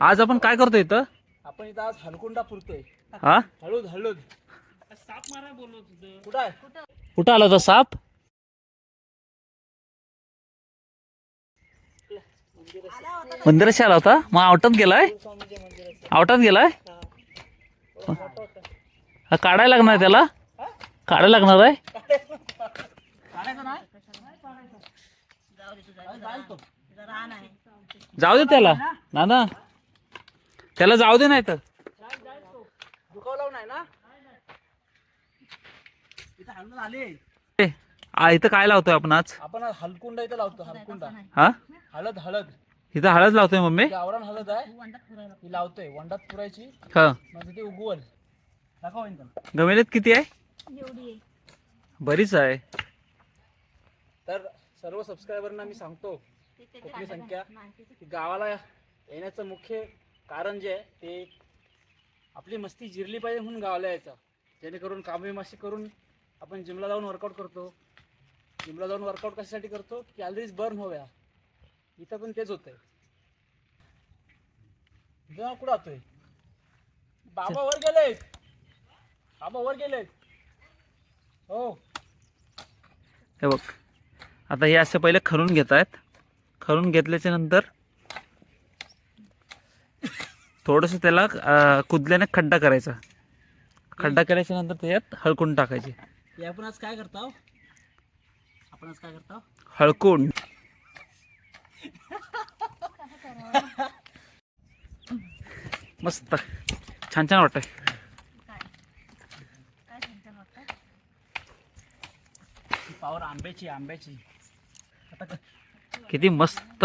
आज आपण काय करतो इथं? आपण इथं आज हलकुंडा पुरतोय. हा? हळूद हळूद. साप मारा बोलत कुठं आहे? कुठं आला होता साप? मंदिराशी आला होता? मग आवटात गेलाय? आवटात गेलाय? हा काढायला लागणार त्याला? काढायला लागणार आहे? जाऊ दे त्याला. ना ना त्याला जाऊ दे नाही तर दुखावला नाही ना इथं आ, काय लावतोय आपण आज? आपण आज हलकुंडा इथं लावतो हलकुंडा. हा? हळद हळद. इथं हळद लावतोय मम्मी? गावरान हळद आहे. ही लावतोय वंडात पुरायची. हा. म्हणजे ते उगवल. दाखव त्याला. गमेलेत किती आहे? बरीच आहे. तर सर्व सबस्क्रायबरना मी सांगतो कुठली संख्या गावाला येण्याचं मुख्य कारण जे आहे ते आपली मस्ती जिरली पाहिजे म्हणून गावाला यायचं. जेणेकरून कामे माशी करून आपण जिमला जाऊन वर्कआउट करतो. जिमला जाऊन वर्कआउट कशासाठी करतो? कॅलरीज बर्न होव्या इथं पण तेच होतंय. जेव्हा कुठं जातोय? बाबा वर गेलेत. बाबा वर गेलेत. हो. हे बघ. आता हे असे पहिले खरून घेत आहेत खरून घेतल्याच्या नंतर थोडंसं त्याला कुदल्याने खड्डा करायचा. खड्डा केल्याच्यानंतर त्याच्यात हळकून टाकायचे. हे आपण आज काय करतो आपण आज काय करतो हळकून. मस्त. छान छान वाटतंय. पावर आंब्याची आंब्याची. आता किती मस्त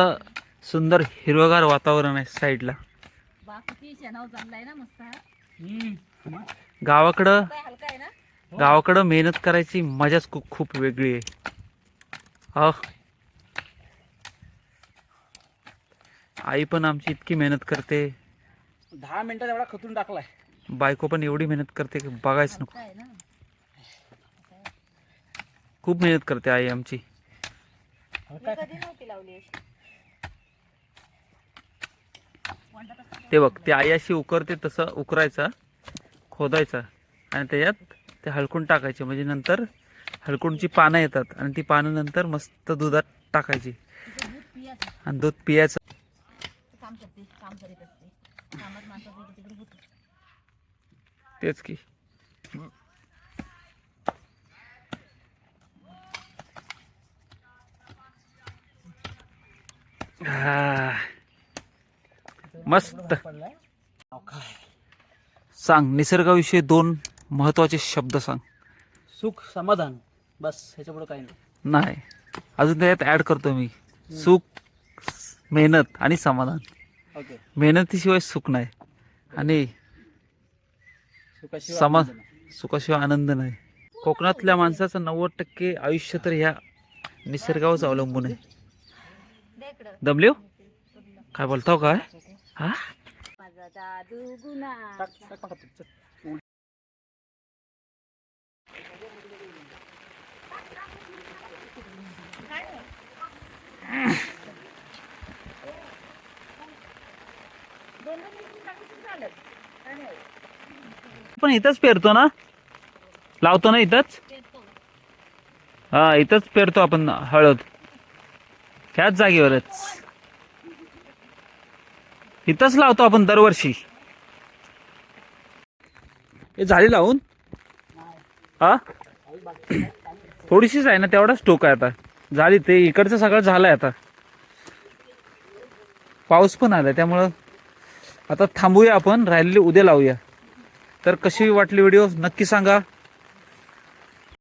सुंदर हिरवगार वातावरण आहे साईडला. हा? गावाकडं गावाकडं मेहनत करायची मजाच खूप खूप वेगळी आहे. आई पण आमची इतकी मेहनत करते. दहा मिनिटात एवढा खतून टाकलाय. बायको पण एवढी मेहनत करते की बघायच नको. खूप मेहनत करते आई आमची. मी काय कधी नव्हती लावली अशी. ते बघ ते आई अशी उकरते तसं उकरायचा खोदायचा आणि त्याच्यात ते हलकून टाकायचे. म्हणजे नंतर हलकुंडची पानं येतात आणि ती पानं नंतर मस्त दुधात टाकायची. तिचं आणि दूध पियाचं. काम करते काम करीत असते कामात माणसाचं इकडे तिकडे होतं तेच की आह. मस्त. सांग निसर्गाविषयी दोन महत्त्वाचे शब्द सांग. सुख समाधान. बस ह्याच्या पुढे काही नाही. अजून त्याच्यात ऍड करतो मी. सुख मेहनत आणि समाधान. ओके. मेहनतीशिवाय सुख नाही. आणि समा. सुखाशिवाय आनंद नाही. कोकणातल्या माणसाचं नव्वद टक्के आयुष्य तर ह्या निसर्गावरच अवलंबून आहे. इकडं दमल्यो काय बोलताव काय? हा. पण इथंच पेरतो ना? लावतो ना इथंच? हा इथंच पेरतो आपण हळद. ह्याच जागेवरच. इथंच लावतो आपण दरवर्षी. हे झाली लावून? हा? थोडीशीच आहे ना तेवढाच टोक आहे आता. झाली ते इकडचं सगळं झालंय आता. पाऊस पण आलाय त्यामुळं आता थांबूया आपण राहिलेली उद्या लावूया. तर कशी वाटली व्हिडिओ नक्की सांगा.